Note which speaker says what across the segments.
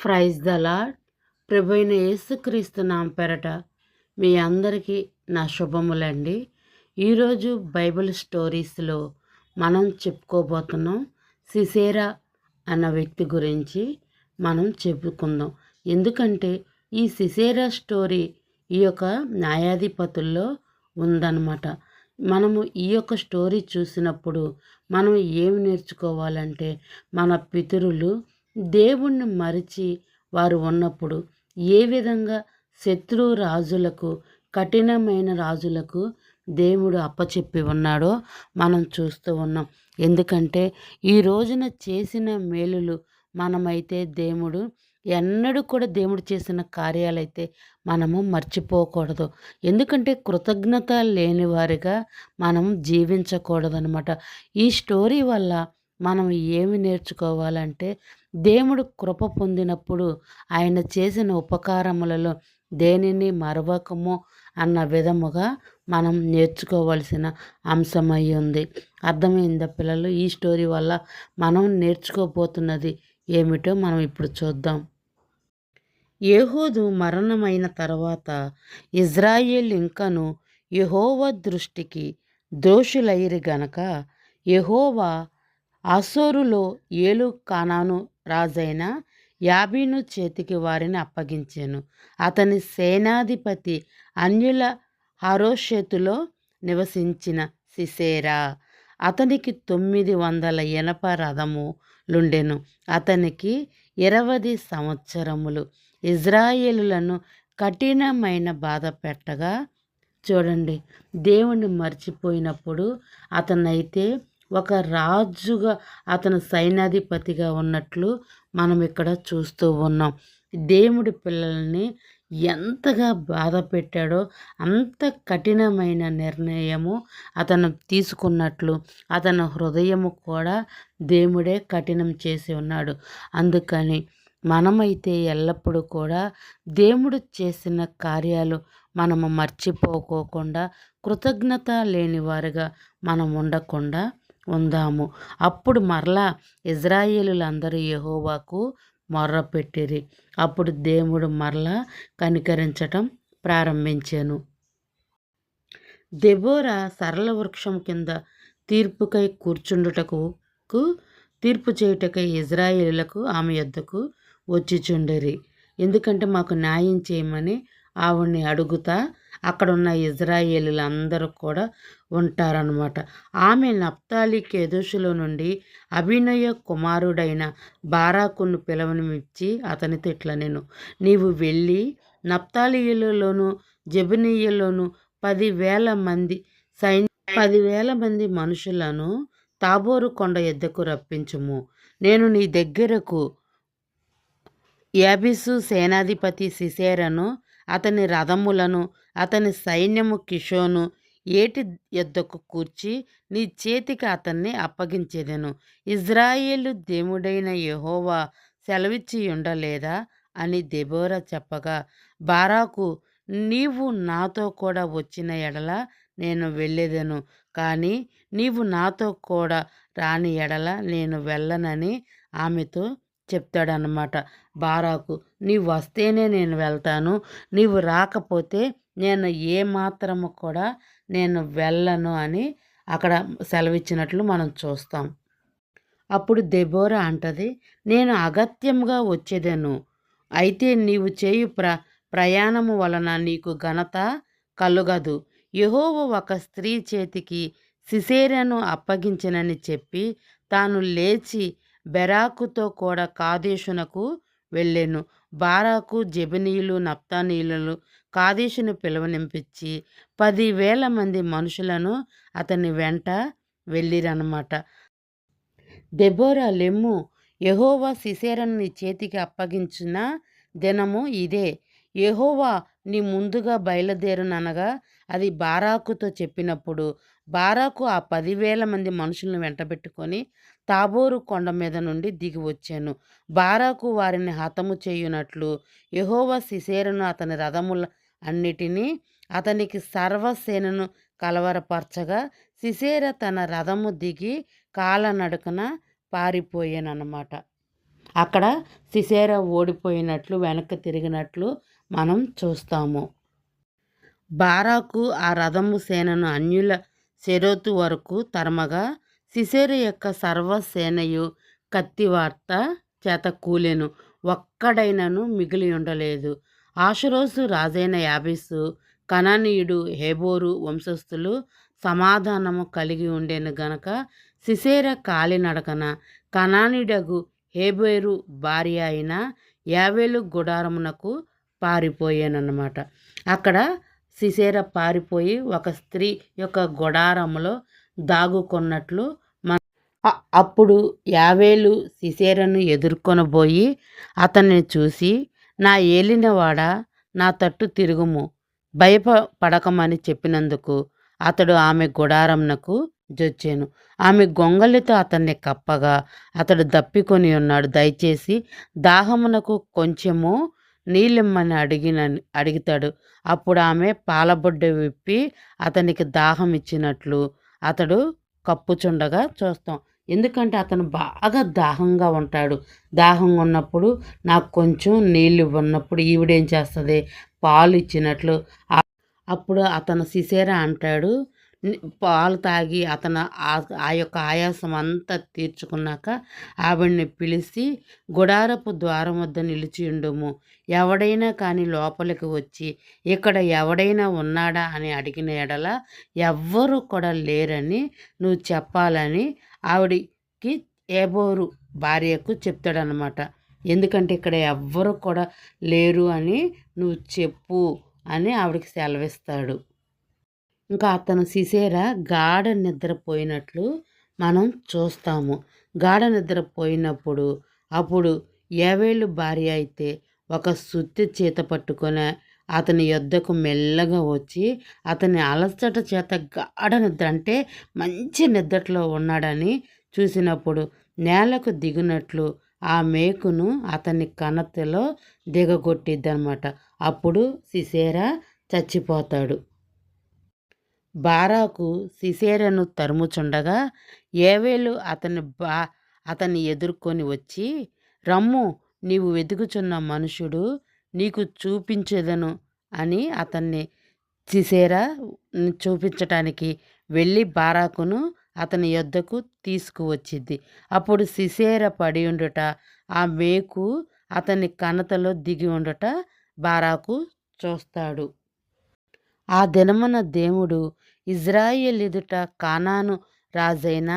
Speaker 1: Praise the lord యేసుక్రీస్తు నామ పెరట మీ అందరికీ నా శుభములండి. ఈరోజు బైబిల్ స్టోరీస్లో మనం చెప్పుకోబోతున్నాం సిసేరా అన్న వ్యక్తి గురించి మనం చెప్పుకుందాం. ఎందుకంటే ఈ సిసేరా స్టోరీ ఈ యొక్క న్యాయాధిపతుల్లో ఉందన్నమాట. మనము ఈ యొక్క స్టోరీ చూసినప్పుడు మనం ఏమి నేర్చుకోవాలంటే మన పితరులు దేవుణ్ణి మరిచి వారు ఉన్నప్పుడు ఏ విధంగా శత్రు రాజులకు కఠినమైన రాజులకు దేవుడు అప్పచెప్పి ఉన్నాడో మనం చూస్తూ ఉన్నాం. ఎందుకంటే ఈ రోజున చేసిన మేలులు మనమైతే దేవుడు ఎన్నడూ కూడా దేవుడు చేసిన కార్యాలైతే మనము మర్చిపోకూడదు. ఎందుకంటే కృతజ్ఞత లేని వారిగా మనం జీవించకూడదనమాట ఈ స్టోరీ వల్ల మనం ఏమి నేర్చుకోవాలంటే దేవుడు కృప పొందినప్పుడు ఆయన చేసిన ఉపకారములలో దేనిని మరవకము అన్న విధముగా మనం నేర్చుకోవలసిన అంశమై ఉంది. అర్థమైందా పిల్లలు? ఈ స్టోరీ వల్ల మనం నేర్చుకోబోతున్నది ఏమిటో మనం ఇప్పుడు చూద్దాం. ఏహూదు మరణమైన తర్వాత ఇజ్రాయేల్ ఇంకను యహోవ దృష్టికి దోషులైరి గనక యహోవా ఆసోరులో ఏలు కానాను రాజైన యాబీను చేతికి వారిని అప్పగించాను. అతని సేనాధిపతి అన్యుల హరోషేతులో నివసించిన సిసేరా. అతనికి తొమ్మిది వందల ఎనప రథములుండెను అతనికి ఇరవది సంవత్సరములు. ఇజ్రాయేలులను కఠినమైన బాధ పెట్టగా చూడండి దేవుణ్ణి మర్చిపోయినప్పుడు అతనైతే ఒక రాజుగా అతను సైన్యాధిపతిగా ఉన్నట్లు మనం ఇక్కడ చూస్తూ ఉన్నాం. దేవుడి పిల్లల్ని ఎంతగా బాధ పెట్టాడో అంత కఠినమైన నిర్ణయము అతను తీసుకున్నట్లు అతని హృదయము కూడా దేవుడే కఠినం చేసి ఉన్నాడు. అందుకని మనమైతే ఎల్లప్పుడూ కూడా దేవుడు చేసిన కార్యాలు మనము మర్చిపోకోకుండా కృతజ్ఞత లేని వారిగా మనం ఉండకుండా ఉందాము. అప్పుడు మరలా ఇజ్రాయేలులందరూ యహోవాకు మొర్రపెట్టిరి. అప్పుడు దేవుడు మరలా కనికరించటం ప్రారంభించాను. దెబోరా సరళ వృక్షం కింద తీర్పుకై కూర్చుండుటకు తీర్పు చేయుటకై ఇజ్రాయేలులకు ఆమె యొద్దకు వచ్చిచుండరి ఎందుకంటే మాకు న్యాయం చేయమని ఆవిడ్ని అడుగుతా అక్కడున్న ఇజ్రాయేలీలు అందరూ కూడా ఉంటారనమాట ఆమె నప్తాలి కేదోషులో నుండి అభినయ కుమారుడైన బారాకును పిలవనిచ్చి అతనితో ఇట్లా నేను నీవు వెళ్ళి నప్తాలీయులలోను జబనీయులోను పదివేల మంది సైన్ పదివేల మంది మనుషులను తాబోరు కొండ ఎద్దకు రప్పించుము. నేను నీ దగ్గరకు యాబిసు సేనాధిపతి సిసేరను అతని రథములను అతని సైన్యము కిషోను ఏటి ఎద్దకు కూర్చి నీ చేతికి అతన్ని అప్పగించేదెను. ఇజ్రాయేలు దేవుడైన యహోవా సెలవిచ్చి ఉండలేదా అని దెబోరా చెప్పగా బారాకు నీవు నాతో కూడా వచ్చిన ఎడల నేను వెళ్ళేదను కానీ నీవు నాతో కూడా రాని ఎడల నేను వెళ్ళనని ఆమెతో చెప్తాడనమాట బారాకు నీవు వస్తేనే నేను వెళ్తాను. నీవు రాకపోతే నేను ఏ మాత్రము కూడా నేను వెళ్ళను అని అక్కడ సెలవిచ్చినట్లు మనం చూస్తాం. అప్పుడు దెబోరా అంటది నేను అగత్యంగా వచ్చేదను. అయితే నీవు చేయు ప్ర ప్రయాణము వలన నీకు ఘనత కలుగదు. యహోవ ఒక స్త్రీ చేతికి సిసేరను అప్పగించనని చెప్పి తాను లేచి బెరాకుతో కూడా కాదేశునకు వెళ్ళాను. బారాకు జబనీయులు నప్తానీయులు కాదేశును పిలువనింపించి పదివేల మంది మనుషులను అతని వెంట వెళ్ళిరనమాట దెబోరా లెమ్ము యహోవా సిసేరను నీ చేతికి అప్పగించిన దినము ఇదే. యహోవా నీ ముందుగా బయలుదేరుననగా అది బారాకుతో చెప్పినప్పుడు బారాకు ఆ పదివేల మంది మనుషులను వెంటబెట్టుకొని తాబోరు కొండ మీద నుండి దిగి వచ్చాను. బారాకు వారిని హతము చేయునట్లు యహోవ సిసేరును అతని రథముల అన్నిటినీ అతనికి సర్వసేనను కలవరపరచగా సిసేర తన రథము దిగి కాలనడుకన పారిపోయానన్నమాట. అక్కడ సిసేర ఓడిపోయినట్లు వెనక్కి తిరిగినట్లు మనం చూస్తాము. బారాకు ఆ రథము సేనను అన్యుల శరోతు వరకు తరమగా సిసేరు యొక్క సర్వసేనయు కత్తివార్త చేత కూలెను. ఒక్కడైనను మిగిలి ఉండలేదు. ఆశరోసు రాజైన యాబిస్సు కనానీయుడు హేబోరు వంశస్థులు సమాధానము కలిగి ఉండేను గనక సిసేర కాలినడకన కనానీడగు హేబేరు భార్య అయిన యావేలు గుడారమునకు పారిపోయానన్నమాట. అక్కడ సిసేర పారిపోయి ఒక స్త్రీ యొక్క గుడారములో దాగుకున్నట్లు అప్పుడు యావేలు సిసేరను ఎదుర్కొనబోయి అతన్ని చూసి నా ఏలినవాడ నా తట్టు తిరుగుము భయపడకమని చెప్పినందుకు అతడు ఆమె గుడారంనకు జొచ్చాను. ఆమె గొంగలితో అతన్ని కప్పగా అతడు దప్పికొని ఉన్నాడు. దయచేసి దాహమునకు కొంచెము నీళ్ళిమ్మని అడిగిన అడుగుతాడు. అప్పుడు ఆమె పాలబొడ్డ విప్పి అతనికి దాహం ఇచ్చినట్లు అతడు కప్పుచుండగా చూస్తాం. ఎందుకంటే అతను బాగా దాహంగా ఉంటాడు. దాహంగా ఉన్నప్పుడు నాకు కొంచెం నీళ్ళు ఉన్నప్పుడు ఈవిడేం చేస్తుంది? పాలు ఇచ్చినట్లు. అప్పుడు అతను సిసేరా అంటాడు పాలు తాగి అతను ఆ యొక్క ఆయాసం అంతా తీర్చుకున్నాక ఆవిడ్ని పిలిచి గుడారపు ద్వారం వద్ద నిలిచి ఉండుము. ఎవడైనా కానీ లోపలికి వచ్చి ఇక్కడ ఎవడైనా ఉన్నాడా? అని అడిగిన ఎడల ఎవ్వరు కూడా లేరని నువ్వు చెప్పాలని ఆవిడికి ఏబోరు భార్యకు చెప్తాడనమాట. ఎందుకంటే ఇక్కడ ఎవ్వరు కూడా లేరు అని నువ్వు చెప్పు అని ఆవిడకి సెలవిస్తాడు. ఇంకా అతను సిసేర గాఢ నిద్రపోయినట్లు మనం చూస్తాము. గాఢ నిద్రపోయినప్పుడు అప్పుడు ఏవేళ్ళు భార్య అయితే ఒక సుత్తి చేత పట్టుకొని అతని యొద్దకు మెల్లగా వచ్చి అతని అలసట చేత గాఢ నిద్ర అంటే మంచి నిద్రలో ఉన్నాడని చూసినప్పుడు నేలకు దిగినట్లు ఆ మేకును అతని కనతలో దిగగొట్టిద్దనమాట అప్పుడు సిసేరా చచ్చిపోతాడు. బారాకు సిసేరను తరుముచుండగా ఏవేలు అతని బా అతన్ని ఎదుర్కొని వచ్చి రమ్ము నీవు వెతుకుచున్న మనుషుడు నీకు చూపించేదను అని అతన్ని సిసేరా చూపించటానికి వెళ్ళి బారాకును అతని యొద్దకు తీసుకువచ్చింది. అప్పుడు సిసేర పడి ఉండుట ఆ మేకు అతని కనతలో దిగి ఉండట బారాకు చూస్తాడు. ఆ దినమున దేవుడు ఇజ్రాయిల్ ఎదుట కానాను రాజైన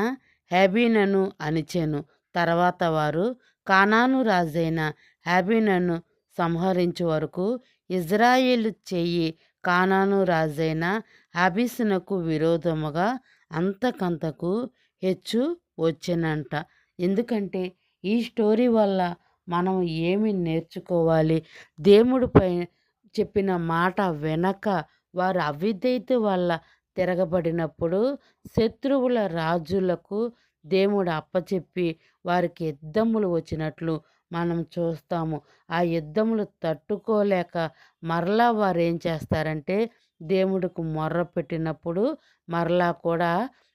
Speaker 1: హ్యాబీనను అనిచెను తర్వాత వారు కానాను రాజైన హ్యాబీనను సంహరించే వరకు ఇజ్రాయేలు చెయ్యి కానాను రాజైన హబీసునకు విరోధముగా అంతకంతకు హెచ్చు వచ్చినంట. ఎందుకంటే ఈ స్టోరీ వల్ల మనం ఏమి నేర్చుకోవాలి? దేవుడిపై చెప్పిన మాట వెనక వారు అవిధేయత వల్ల తిరగబడినప్పుడు శత్రువుల రాజులకు దేవుడు అప్పచెప్పి వారికి యుద్ధములు వచ్చినట్లు మనం చూస్తాము. ఆ యుద్ధములు తట్టుకోలేక మరలా వారు ఏం చేస్తారంటే దేవుడికి మొర్ర పెట్టినప్పుడు మరలా కూడా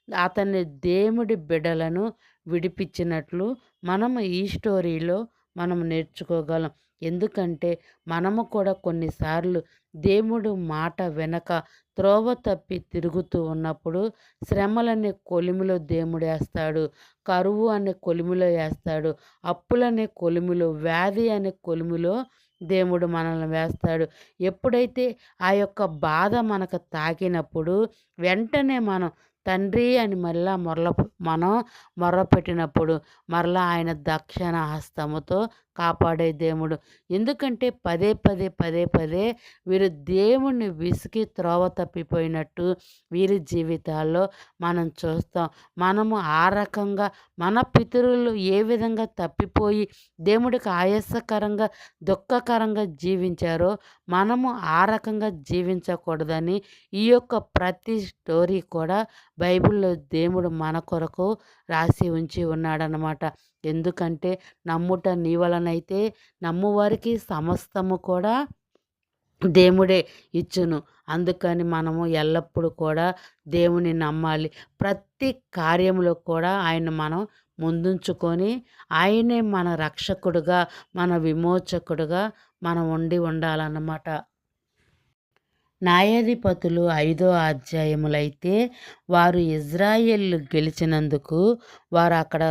Speaker 1: అతని దేవుడి బిడలను విడిపించినట్లు మనము ఈ స్టోరీలో మనం నేర్చుకోగలం. ఎందుకంటే మనము కూడా కొన్నిసార్లు దేవుడు మాట వెనక త్రోవ తప్పి తిరుగుతూ ఉన్నప్పుడు శ్రమలనే కొలిమిలో దేవుడు వేస్తాడు కరువు అనే కొలిమిలో వేస్తాడు. అప్పులనే కొలిమిలో వ్యాధి అనే కొలిమిలో దేవుడు మనల్ని వేస్తాడు. ఎప్పుడైతే ఆ యొక్క బాధ మనకు తాకినప్పుడు వెంటనే మనం తండ్రి అని మళ్ళా మొరల మనం మొరపెట్టినప్పుడు మరలా ఆయన దక్షిణ హస్తముతో కాపాడే దేవుడు. ఎందుకంటే పదే పదే పదే పదే వీరు దేవుణ్ణి విసిగి త్రోవ తప్పిపోయినట్టు వీరి జీవితాల్లో మనం చూస్తాం. మనము ఆ రకంగా మన పితరులు ఏ విధంగా తప్పిపోయి దేవుడికి ఆయాసకరంగా దుఃఖకరంగా జీవించారో మనము ఆ రకంగా జీవించకూడదని ఈ యొక్క ప్రతి స్టోరీ కూడా బైబిల్లో దేవుడు మన కొరకు రాసి ఉంచి ఉన్నాడనమాట ఎందుకంటే నమ్ముట నీ వలనైతే నమ్మువారికి సమస్తము కూడా దేవుడే ఇచ్చును. అందుకని మనము ఎల్లప్పుడూ కూడా దేవుని నమ్మాలి. ప్రతి కార్యంలో కూడా ఆయన మనం ముందుంచుకొని ఆయనే మన రక్షకుడుగా మన విమోచకుడుగా మనం ఉండి ఉండాలన్నమాట. న్యాయాధిపతులు ఐదో అధ్యాయములైతే వారు ఇజ్రాయెల్ గెలిచినందుకు వారు అక్కడ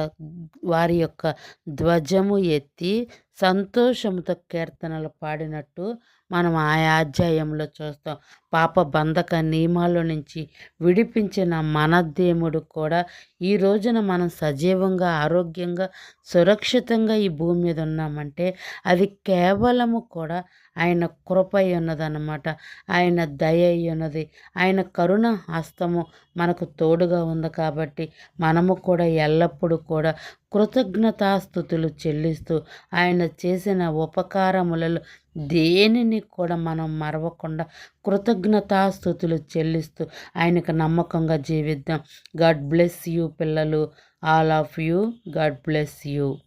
Speaker 1: వారి యొక్క ధ్వజము ఎత్తి సంతోషముతో కీర్తనలు పాడినట్టు మనం ఆ అధ్యాయంలో చూస్తాం. పాప బంధక నియమాల నుంచి విడిపించిన మన దేవుడు కూడా ఈ రోజున మనం సజీవంగా ఆరోగ్యంగా సురక్షితంగా ఈ భూమి మీద ఉన్నామంటే అది కేవలము కూడా ఆయన కృప ఉన్నదన్నమాట. ఆయన దయ ఉన్నది. ఆయన కరుణ హస్తము మనకు తోడుగా ఉంది కాబట్టి మనము కూడా ఎల్లప్పుడూ కూడా కృతజ్ఞతాస్థుతులు చెల్లిస్తూ ఆయన చేసిన ఉపకారములలో దేనిని కూడా మనం మరవకుండా కృతజ్ఞతాస్థుతులు చెల్లిస్తూ ఆయనకు నమ్మకంగా జీవిద్దాం. గాడ్ బ్లెస్ యూ పిల్లలు. All of you. God bless you.